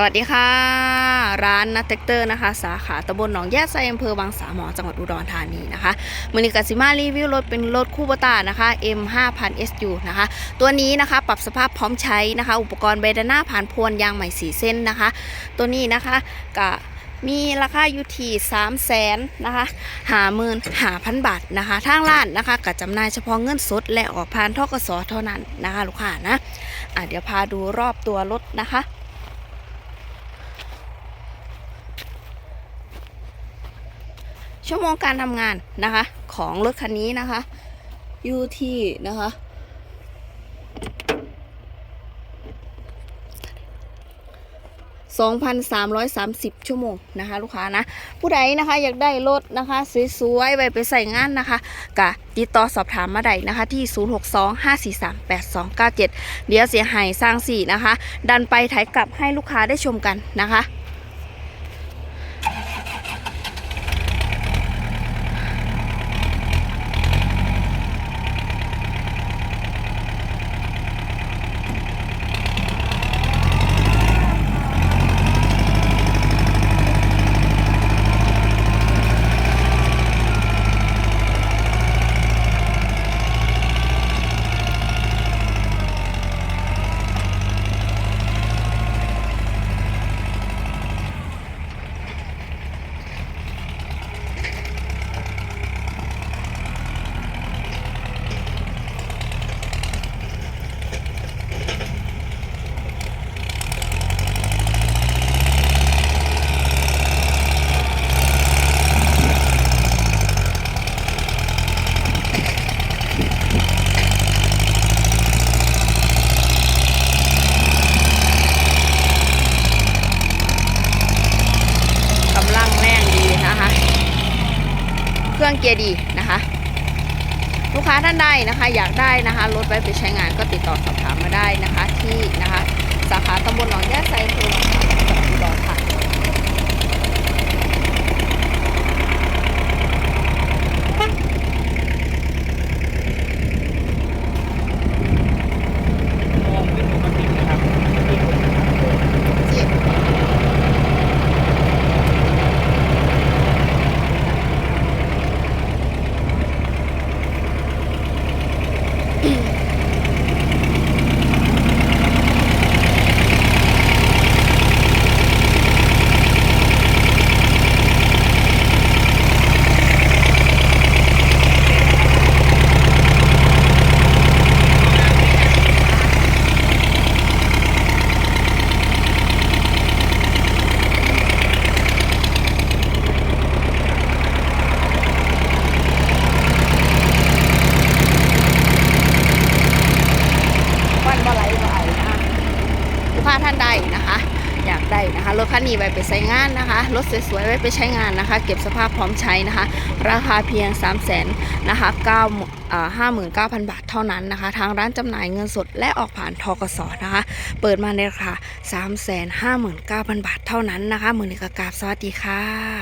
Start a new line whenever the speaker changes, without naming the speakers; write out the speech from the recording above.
สวัสดีค่ะ ร้านนัทเทคเตอร์นะคะ สาขาตำบลหนองแยกไซอำเภอบางสามหมอจังหวัดอุดรธานีนะคะมือนิกาซิมารีวิวรถเป็นรถคู่บตานะคะ M 5 0 0 0 SU นะคะ ตัวนี้นะคะปรับสภาพพร้อมใช้นะคะ อุปกรณ์เบดาน่าผ่านพวนยางใหม่สีเส้นนะคะ ตัวนี้นะคะก็มีราคาอยู่ที่3 0 0แสนนะคะหาหมื่นหาพันบาทนะคะ ทางร้านนะคะก็จำหน่ายเฉพาะเงินสดและออกผ่านทกสเท่านั้นนะคะ ลูกค้านะอะเดี๋ยวพาดูรอบตัวรถนะคะ ชั่วโมงการทำงานนะคะ ของรถคันนี้นะคะ อยู่ที่นะคะ2,330 ชั่วโมงนะคะ ลูกค้านะ ผู้ใดนะคะอยากได้รถนะคะ สวยๆไว้ไปใส่งานนะคะกะติดต่อสอบถามมาได้นะคะ ที่ 0625438297 เดี๋ยวเสียหายสร้างสี่นะคะ ดันไปถ่ายกลับให้ลูกค้าได้ชมกันนะคะ รื่องเกียร์ดีนะคะ ลูกค้าท่านใดนะคะ อยากได้นะคะรถไว้ไปใช้งานก็ติดต่อสอบถามมาได้นะคะที่นะคะ สาขาตำบลหนองแยกไซอำเภอหนองขามจังหวัดอุดรธานี
มองเป็นปกตินะครับ
วันบ่ไหลบ่เอานะคะลูกค้า ท่านใดนะคะ อยากได้นะคะรถคันนี้ไว้ไปใช้งานนะคะรถสวยๆไว้ไปใช้งานนะคะ เก็บสภาพพร้อมใช้นะคะ ราคาเพียง 3 0 0 0 0นนะคะ9อ่า59,000 บาทเท่านั้นนะคะ ทางร้านจำหน่ายเงินสดและออกผ่านทกสนะคะ เปิดมาในราคา 3 5 9 0 0 0 บาทเท่านั้นนะคะมือนิกากราบสวัสดีค่ะ